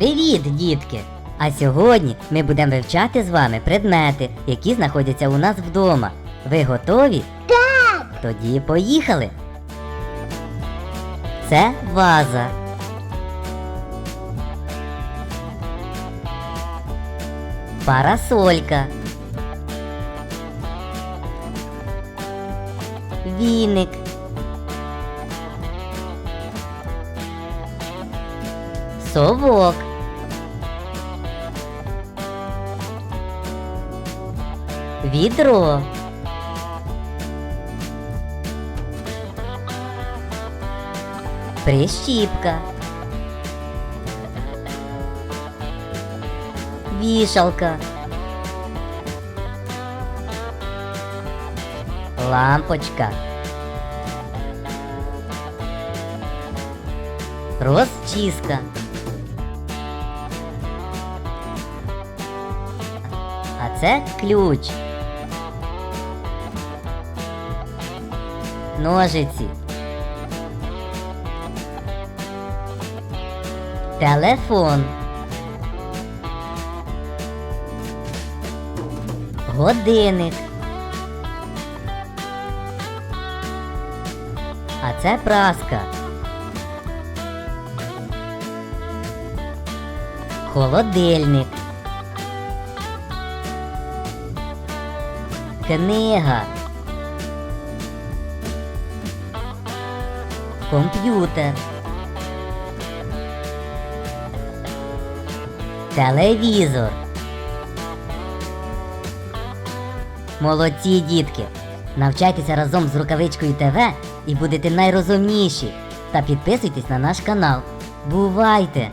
Привіт, дітки! А сьогодні ми будемо вивчати з вами предмети, які знаходяться у нас вдома. Ви готові? Так, Тоді поїхали. Це ваза. Парасолька. Віник. Совок. Відро. Прищіпка. Вішалка. Лампочка. Розчіска. А це ключ. Ножиці. Телефон. Годинник. А це праска. Холодильник. Книга. Комп'ютер. Телевізор. Молодці, дітки! Навчайтеся разом з рукавичкою ТВ і будете найрозумніші. Та підписуйтесь на наш канал. Бувайте!